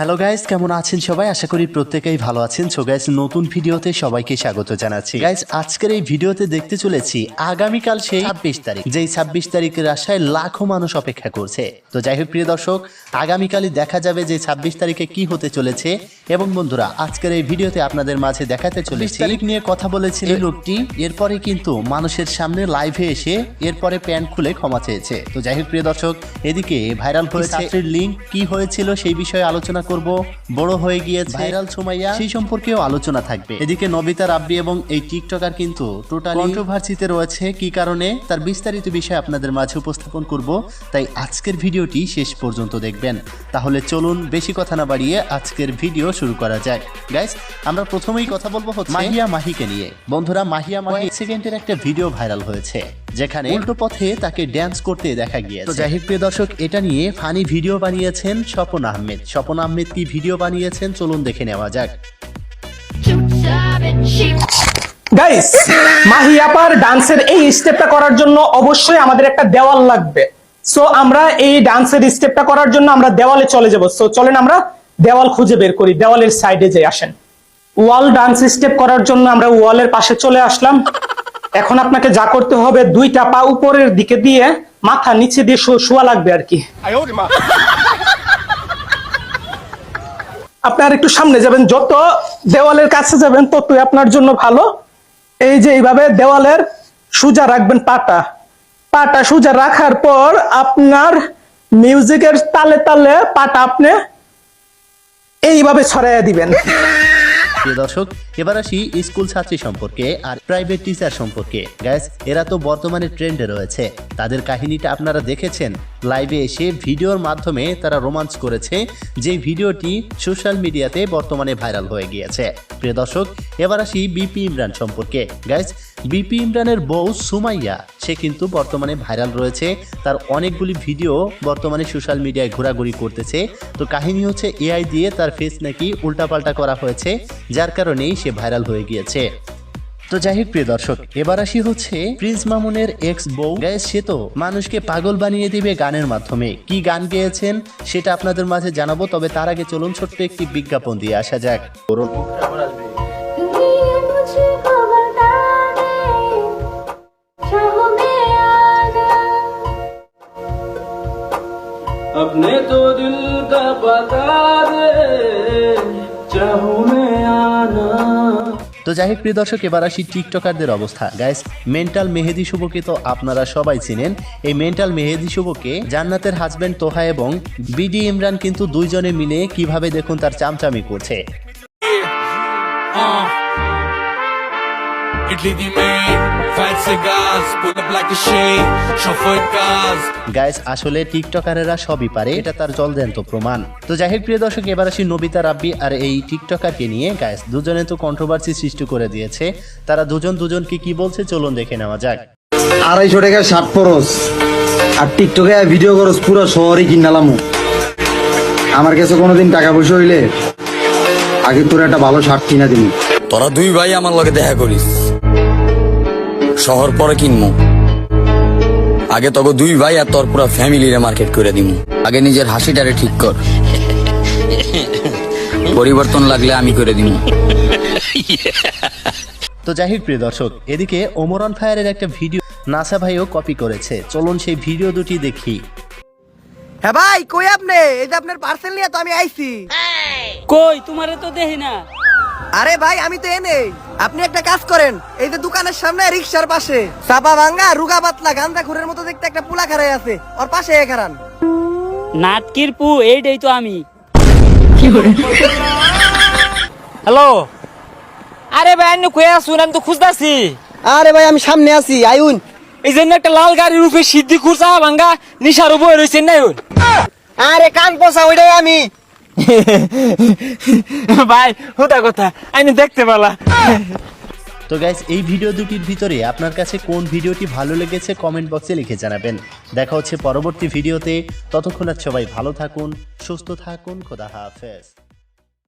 Hello guys কেমন আছেন সবাই? আশা করি প্রত্যেকেই ভালো আছেন। সো গাইস নতুন ভিডিওতে সবাইকে স্বাগত জানাচ্ছি। গাইস আজকের এই ভিডিওতে দেখতে চলেছি আগামীকাল সেই ছাব্বিশ তারিখ যেই ছাব্বিশ তারিখের আশায় লাখো মানুষ অপেক্ষা করছে। তো যাই হোক প্রিয় দর্শক আগামীকালই দেখা যাবে যে ছাব্বিশ তারিখে কি হতে চলেছে। এবং বন্ধুরা আজকের এই ভিডিওতে আপনাদের মাঝে দেখাতে চলেছি তারিখ নিয়ে কথা বলেছিল এই লোকটি। এরপরে কিন্তু মানুষের সামনে লাইভে এসে এরপরে প্যান্ট খুলে ক্ষমা চেয়েছে। তো যাই হোক প্রিয় দর্শক এদিকে ভাইরাল হয়েছে। লিঙ্ক কি হয়েছিল সেই বিষয়ে আলোচনা করব বড় হয়ে গিয়েছে। ভাইরাল সুমাইয়া। সেই সম্পর্কেও আলোচনা থাকবে। এদিকে নবিতা রাব্বি এবং এই টিকটকার কিন্তু টোটাল কন্ট্রোভার্সিতে রয়েছে। কি কারণে? তার বিস্তারিত বিষয় আপনাদের মাঝে উপস্থাপন করব। তাই আজকের ভিডিওটি শেষ পর্যন্ত দেখবেন। তাহলে চলুন বেশি কথা না বাড়িয়ে আজকের ভিডিও শুরু করা যাক। গাইস আমরা প্রথমেই কথা বলব হচ্ছে মাহিয়া মাহিকে নিয়ে। বন্ধুরা মাহিয়া মাহি সেকেন্ডের একটা ভিডিও ভাইরাল হয়েছে যেখানে উল্টো পথে তাকে ড্যান্স করতে দেখা গিয়েছে। তো যাই হোক প্রিয় দর্শক এটা নিয়ে ফানি ভিডিও বানিয়েছেন স্বপন আহমেদ। স্বপন আহমেদ কি ভিডিও বানিয়েছেন? চলুন দেখে নেওয়া যাক। গাইস মাহি আপার ডান্সের এই স্টেপটা করার জন্য অবশ্যই আমাদের একটা দেওয়াল লাগবে। সো আমরা এই ডান্সের স্টেপটা করার জন্য আমরা দেওয়ালে চলে যাব। সো চলেন আমরা দেওয়াল খুঁজে বের করি। দেওয়ালের সাইডে যে আসেন। ওয়াল ডান্স স্টেপ করার জন্য আমরা ওয়ালের পাশে চলে আসলাম। এখন আপনাকে যা করতে হবে দুইটা পা উপরের দিকে দিয়ে মাথা নিচে দিয়ে শোয়া লাগবে আর কি। আপনার একটু সামনে যাবেন, যত দেওয়ালের কাছে যাবেন, ততই আপনার জন্য ভালো। এই যে এইভাবে দেওয়ালের সোজা রাখবেন পাটা। পাটা সোজা রাখার পর আপনার মিউজিকের তালে তালে পাটা আপনি এইভাবে ছড়াইয়া দিবেন। প্রিয় দর্শক, এবার আসি স্কুল ছাত্রী সম্পর্কে আর প্রাইভেট টিচার সম্পর্কে। গ্যাস এরা তো বর্তমানে ট্রেন্ডে রয়েছে। তাদের কাহিনীটা আপনারা দেখেছেন। লাইভে এসে ভিডিওর মাধ্যমে তারা রোমান্স করেছে, যে ভিডিওটি সোশ্যাল মিডিয়াতে বর্তমানে ভাইরাল হয়ে গিয়েছে। প্রিয় দর্শক, এবার আসি বিপি ইমরান সম্পর্কে। গাইস বিপি ইমরানের বউ সুমাইয়া, সে কিন্তু বর্তমানে ভাইরাল রয়েছে। তার অনেকগুলি ভিডিও বর্তমানে সোশ্যাল মিডিয়ায় ঘোরাঘুরি করতেছে। তো কাহিনী হচ্ছে, এআই দিয়ে তার ফেস নাকি উল্টাপাল্টা করা হয়েছে, যার কারণেই সে ভাইরাল হয়ে গিয়েছে। তো যাই হোক, প্রিয় দর্শক, এবার আসি হচ্ছে প্রিন্স মামুনের এক্স বউ। গাইস সে তো মানুষকে পাগল বানিয়ে দিবে গানের মাধ্যমে। কি গান গেয়েছেন, সেটা আপনাদের মাঝে জানাব, তবে তার আগে চলুন ছোট্ট একটি বিজ্ঞাপন দিয়ে আসা যাক। मुझे अपने तो दिल का बता दे चाहूं मैं आना তো যাই হোক প্রিয় দর্শক এবার আসি টিকটকারদের অবস্থা গাইস মেন্টাল মেহেদি শুভকে তো আপনারা সবাই চিনেন এই মেন্টাল মেহেদি শুভকে জান্নাতের হাজবেন্ড তোহা এবং বিডি ইমরান কিন্তু দুইজনে মিলে কিভাবে দেখুন তার চামচামি করছে Italy গাইস আসলে টিকটকারেরা সবই পারে এটা তার জলজ্যান্ত প্রমাণ। তো যাই হোক প্রিয় দর্শক এবার আসি নবিতা রাব্বি আর এই টিকটকারকে নিয়ে। গাইস দুজনে তো কন্ট্রোভার্সি সৃষ্টি করে দিয়েছে। তারা দুজন দুজনকে কি বলছে চলুন দেখে নেওয়া যাক। আড়াইশো টাকা শার্ট পরস আর টিকটকে ভিডিও করস পুরো শহরে কিনালাম আমার কাছে কোনোদিন টাকা পয়সা হইলে আগে তোর একটা ভালো শার্ট কিনা দিন তোরা দুই ভাই আমার লগে দেখা করিস। শহর পরে কিনমু। আগে তোকে দুই ভাই আর তোর পুরো ফ্যামিলিরে মার্কেট করে দিমু। আগে নিজের হাসিটারে ঠিক কর। পরিবর্তন লাগলে আমি করে দিমু। তো যাই হোক প্রিয় দর্শক এদিকে ওমরন ফায়ারের একটা ভিডিও নাসা ভাইও কপি করেছে। চলুন সেই ভিডিও দুটি দেখি। হ্যাঁ ভাই কই আপনি? এই যে আপনার পার্সেল নিয়ে তো আমি আইছি। কই? তোমারে তো দেখি না। আরে ভাই আমি তো এনে। আপনি একটা কাজ করেন এই যে দোকানের সামনে রিক্সার পাশে। চাপা ভাঙ্গা রুগা পাতলা গান্দা খুরের মতো দেখতে একটা পুলা খারাই আছে। ওর পাশে খারান নাটকির পু এইটাই তো আমি। হ্যালো? আরে ভাই আমি কয়ে আসুন আমি তো খুঁজতাছি। আরে ভাই আমি সামনে আছি আইউন। এই জন্য একটা লাল গাড়ির উপরে সিদ্ধি খুরসা ভাঙ্গা নিশার উপরে রয়েছেন না আরে কান পোষা ওইটাই আমি। ভাই হুদা কথা। আমি দেখতে পালা। তো গাইস এই ভিডিও দুটির ভিতরে আপনার কাছে কোন ভিডিওটি ভালো লেগেছে কমেন্ট বক্সে লিখে জানাবেন। দেখা হচ্ছে পরবর্তী ভিডিওতে ততক্ষণ আর সবাই ভালো থাকুন, সুস্থ থাকুন, খোদা হাফেজ।